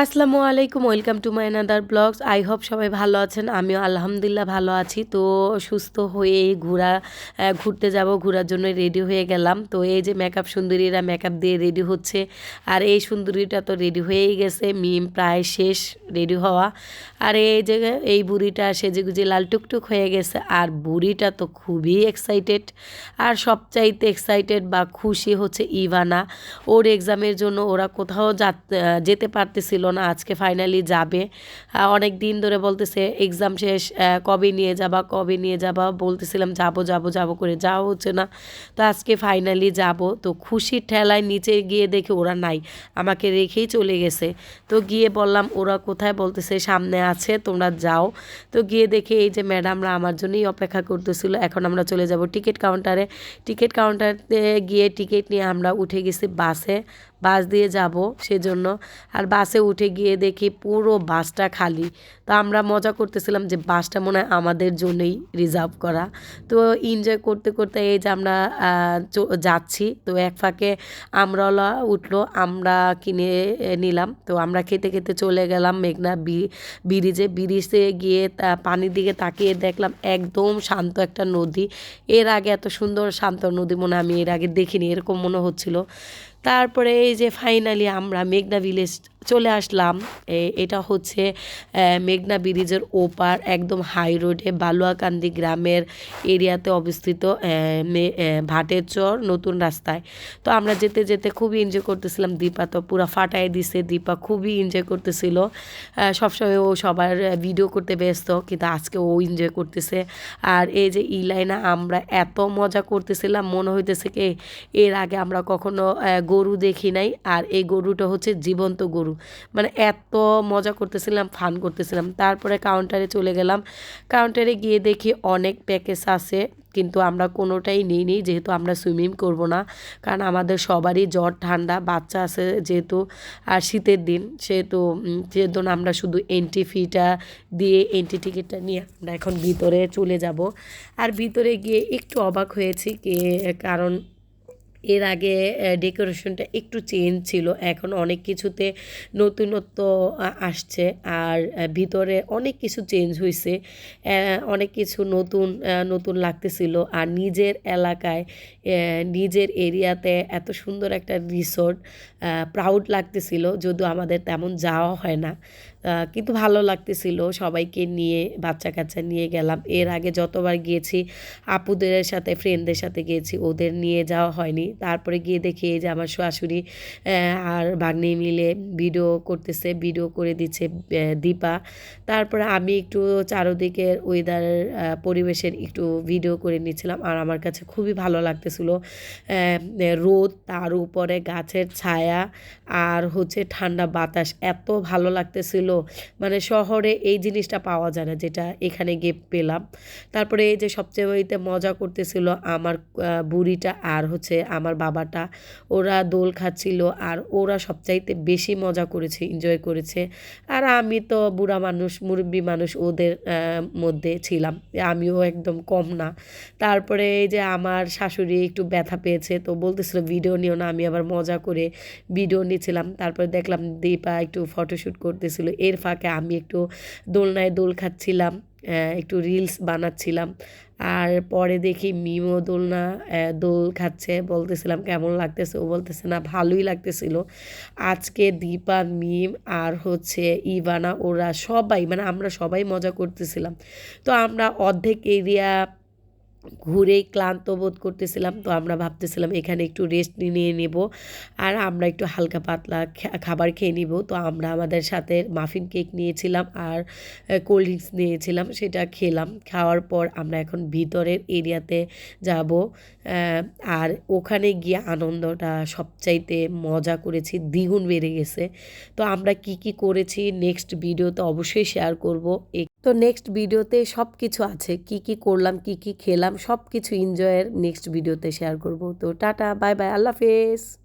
আসসালামু আলাইকুম, welcome to my another blogs. I hope সবাই ভালো আছেন, আমিও আলহামদুলিল্লাহ ভালো আছি। তো সুস্থ হয়ে ঘোরা ঘুরতে যাব, ঘোরার জন্য রেডি হয়ে গেলাম। তো এই যে মেকআপ সুন্দরীরা মেকআপ দিয়ে রেডি হচ্ছে, আর এই সুন্দরীটা তো রেডি হয়েই গেছে, মিম প্রায় শেষ রেডি হওয়া। আর এই যে, এই বুড়িটা সেজে গুজে লাল টুকটুক হয়ে গেছে, আর বুড়িটা তো খুবই এক্সাইটেড আর সবচাইতে এক্সাইটেড বা খুশি হচ্ছে ইভানা। ওর এক্সামের জন্য ওরা কোথাও যেতে পারতেছিল ছিল না, আজকে ফাইনালি যাবে। অনেক দিন ধরে বলতেছে এক্সাম শেষ কবে নিয়ে যাবা, কবে নিয়ে যাবা? বলতেছিলাম, যাব যাব যাব করে, যাওয়া হচ্ছে না। তো আজকে ফাইনালি যাব। তো খুশির ঠেলায় নিচে গিয়ে দেখে ওরা নাই, আমাকে রেখেই চলে গেছে। তো গিয়ে বললাম, ওরা কোথায়? বলতেছে, সামনে আছে, তোমরা যাও। তো গিয়ে দেখে এই যে ম্যাডামরা আমার জন্যই অপেক্ষা করতেছিল, এখন আমরা চলে যাব টিকিট কাউন্টারে টিকিট কাউন্টারে গিয়ে টিকিট নিয়ে আমরা উঠে গেছি বাসে। বাস দিয়ে যাব সেজন্য। আর বাসে উঠে গিয়ে দেখি পুরো বাসটা খালি। তো আমরা মজা করতেছিলাম যে বাসটা মনে হয় আমাদের জন্যই রিজার্ভ করা। তো এনজয় করতে করতে এই যে আমরা যাচ্ছি। তো এক ফাঁকে আমরাওলা উঠল, আমরা কিনে নিলাম। তো আমরা খেতে খেতে চলে গেলাম মেঘনা ব্রিজে। ব্রিজে গিয়ে পানির দিকে তাকিয়ে দেখলাম একদম শান্ত একটা নদী। এর আগে এত সুন্দর শান্ত নদী মনে আমি এর আগে দেখিনি, এরকম মনে হচ্ছিল। তারপরে এই যে ফাইনালি আমরা মেঘনা ভিলেজ চলে আসলাম। এটা হচ্ছে মেঘনা ব্রিজের ওপার একদম হাই রোডে বালুয়াকান্দি গ্রামের এরিয়াতে অবস্থিত ভাটের চর নতুন রাস্তায়। তো আমরা যেতে যেতে খুবই এনজয় করতেছিলাম দীপা। তো পুরো ফাটাই দিছে, দীপা খুবই এনজয় করতেছিল। সবসময় ও সবার ভিডিও করতে ব্যস্ত, কিন্তু আজকে ও এনজয় করতেছে। আর এই যে ইলাইনা আমরা এত মজা করতেছিলাম, মনে হইতেছে কি, এর আগে আমরা কখনো গরু দেখি নাই। আর এই গরুটা হচ্ছে জীবন্ত গরু। মানে এত মজা করতেছিলাম ফান করতেছিলাম। তারপরে কাউন্টারে চলে গেলাম। কাউন্টারে গিয়ে দেখি অনেক প্যাকেজ আছে, কিন্তু আমরা কোনোটাই নিই নি যেহেতু আমরা সুইমিং করব না। কারণ আমাদের সবারই জ্বর, ঠান্ডা, বাচ্চা আছে যেহেতু, আর শীতের দিন, সেহেতু যেহেতু আমরা শুধু এন্ট্রি ফিটা দিয়ে এন্ট্রি টিকিটটা নিয়ে আমরা এখন ভিতরে চলে যাব। আর ভিতরে গিয়ে একটু অবাক হয়েছি কে, কারণ এর আগে ডেকোরেশনটা একটু চেঞ্জ ছিল, এখন অনেক কিছুতে নতুনত্ব আসছে আর ভিতরে অনেক কিছু চেঞ্জ হয়েছে অনেক কিছু নতুন নতুন লাগতেছিল আর নিজের এলাকায় নিজের এরিয়াতে এত সুন্দর একটা রিসোর্ট প্রাউড লাগতেছিল, যদিও আমাদের তেমন যাওয়া হয় না। কিন্তু ভালো লাগতেছিল। সবাইকে নিয়ে বাচ্চা কাচ্চা নিয়ে গেলাম। এর আগে যতবার গিয়েছি, আপুদের সাথে ফ্রেন্ডদের সাথে গিয়েছি, ওদের নিয়ে যাওয়া হয়নি। তারপরে গিয়ে দেখি এই যে আমার শাশুড়ি আর বাগনি মিলে ভিডিও করতেছে ভিডিও করে দিচ্ছে দীপা। তারপরে আমি একটু চারোদিকের ওয়েদার পরিবেশের একটু ভিডিও করে নিচ্ছিলাম। আর আমার কাছে খুবই ভালো লাগতেছিল রোদ, তার উপরে গাছের ছায়া, আর হচ্ছে ঠান্ডা বাতাস। এত ভালো লাগতেছিল মানে শহরে এই জিনিসটা পাওয়া যায় না যেটা এখানে গিয়ে পেলাম। তারপরে এই যে সবচেয়ে মজা করতেছিল আমার বুড়িটা আর হচ্ছে আমার বাবাটা। ওরা দোল খাচ্ছিল আর ওরা সবচাইতে বেশি মজা করেছে এনজয় করেছে। আর আমি তো বুড়া মানুষ, মুরব্বী মানুষ ওদের মধ্যে ছিলাম। আমিও একদম কম না। তারপরে এই যে আমার শাশুড়ি একটু ব্যথা পেয়েছে, তো বলতেছিল, ভিডিও নিও না। আমি আবার মজা করে ভিডিও নিয়েছিলাম তারপরে দেখলাম দীপা একটু ফটোশ্যুট করতেছিল। এর ফাঁকে আমি একটু দোলনায় দোল খাচ্ছিলাম একটু রিলস বানাচ্ছিলাম। আর পরে দেখি মিমও দোলনা দোল খাচ্ছে, বলতেছিলাম, কেমন লাগতেছে? ও বলতেছে, না, ভালোই লাগতেছিল। আজকে দীপা, মিম আর হচ্ছে ইভানা, ওরা সবাই মানে আমরা সবাই মজা করতেছিলাম। তো আমরা অর্ধেক এরিয়া ঘুরেই ক্লান্ত বোধ করতেছিলাম, তো আমরা ভাবতেছিলাম এখানে একটু রেস্ট নিয়ে নেব আর আমরা একটু হালকা পাতলা খাবার খেয়ে নিব। তো আমরা আমাদের সাথে মাফিন কেক নিয়েছিলাম আর কোল্ড ড্রিঙ্কস নিয়েছিলাম, সেটা খেলাম। খাওয়ার পর আমরা এখন ভিতরের এরিয়াতে যাব আর ওখানে গিয়ে আনন্দটা সবচাইতে মজা করেছি, দ্বিগুণ বেড়ে গেছে। তো আমরা কি কি করেছি নেক্সট ভিডিওতে অবশ্যই শেয়ার করব। তো নেক্সট ভিডিওতে সব কিছু আছে। কি কি করলাম, কি কি খেলাম সব কিছু এনজয়ের নেক্সট ভিডিওতে শেয়ার করব। তো টাটা বাই বাই আল্লাহ হাফেজ।